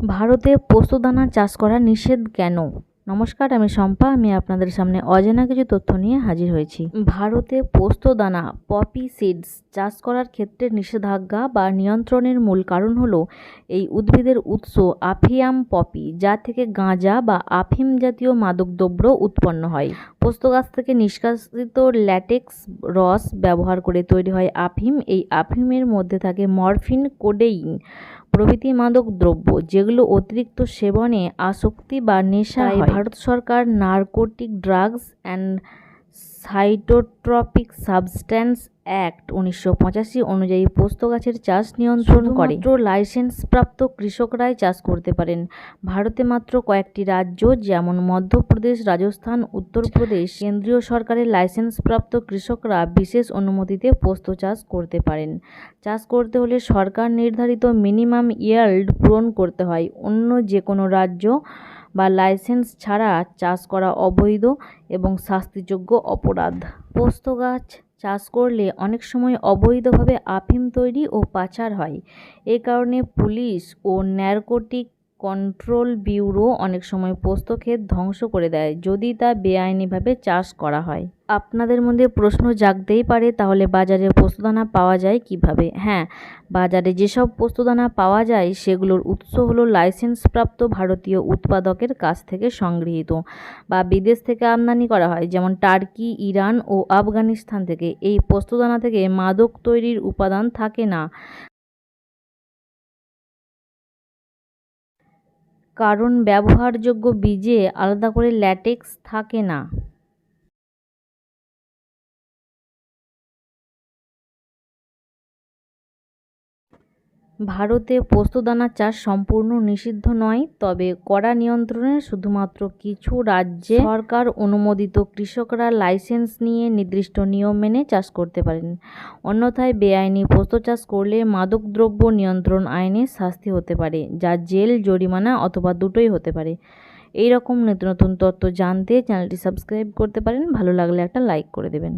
ভারতে পোস্তদানা চাষ করা নিষেধ কেন? নমস্কার, আমি শম্পা। আমি আপনাদের সামনে অজানা কিছু তথ্য নিয়ে হাজির হয়েছি। ভারতে পোস্তদানা, পপি সিডস চাষ করার ক্ষেত্রে নিষেধাজ্ঞা বা নিয়ন্ত্রণের মূল কারণ হলো এই উদ্ভিদের উৎস আফিয়াম পপি, যা থেকে গাঁজা বা আফিম জাতীয় মাদকদ্রব্য উৎপন্ন হয়। পোস্ত গাছ থেকে নিষ্কাশিত ল্যাটেক্স রস ব্যবহার করে তৈরি হয় আফিম। এই আফিমের মধ্যে থাকে মরফিন, কোডেইন প্রভৃতি মাদক দ্রব্য যেগুলো অতিরিক্ত সেবনে আসক্তি বা নেশায় হয়। ভারত সরকার narcotic drugs and psychotropic substance act উনিশশো পঁচাশি অনুযায়ী পোস্ত গাছের চাষ নিয়ন্ত্রণ করে। লাইসেন্সপ্রাপ্ত কৃষকরাই চাষ করতে পারেন। ভারতে মাত্র কয়েকটি রাজ্য, যেমন মধ্যপ্রদেশ, রাজস্থান, উত্তরপ্রদেশ, কেন্দ্রীয় সরকারের লাইসেন্সপ্রাপ্ত কৃষকরা বিশেষ অনুমতিতে পোস্ত চাষ করতে পারেন। চাষ করতে হলে সরকার নির্ধারিত মিনিমাম ইয়েল্ড পূরণ করতে হয়। অন্য যে কোনো রাজ্য বা লাইসেন্স ছাড়া চাষ করা অবৈধ এবং শাস্তিযোগ্য অপরাধ। পোস্ত গাছ চাষ করলে অনেক সময় অবৈধভাবে আফিম তৈরি ও পাচার হয়। এ কারণে পুলিশ ও ন্যারকোটিক কন্ট্রোল ব্যুরো অনেক সময় পোস্ত ক্ষেত ধ্বংস করে দেয়, যদি তা বেআইনিভাবে চাষ করা হয়। আপনাদের মধ্যে প্রশ্ন জাগতেই পারে, তাহলে বাজারে পোস্তদানা পাওয়া যায় কীভাবে? হ্যাঁ বাজারে যেসব পোস্তদানা পাওয়া যায়, সেগুলোর উৎস হলো লাইসেন্সপ্রাপ্ত ভারতীয় উৎপাদকের কাছ থেকে সংগৃহীত বা বিদেশ থেকে আমদানি করা হয়, যেমন টার্কি, ইরান ও আফগানিস্তান থেকে। এই পোস্তদানা থেকে মাদক তৈরির উপাদান থাকে না। কারণ ব্যবহারযোগ্য বীজে আলাদা করে ল্যাটেক্স থাকে না। ভারতে পোস্তদানা চাষ সম্পূর্ণ নিষিদ্ধ নয়, তবে কড়া নিয়ন্ত্রণে শুধুমাত্র কিছু রাজ্যে সরকার অনুমোদিত কৃষকরা লাইসেন্স নিয়ে নির্দিষ্ট নিয়ম মেনে চাষ করতে পারেন। অন্যথায় বেআইনি পোস্ত চাষ করলে মাদকদ্রব্য নিয়ন্ত্রণ আইনে শাস্তি হতে পারে, যা জেল, জরিমানা অথবা দুটোই হতে পারে। এই রকম নিত্য নতুন তথ্য জানতে চ্যানেলটি সাবস্ক্রাইব করতে পারেন, ভালো লাগলে একটা লাইক করে দেবেন।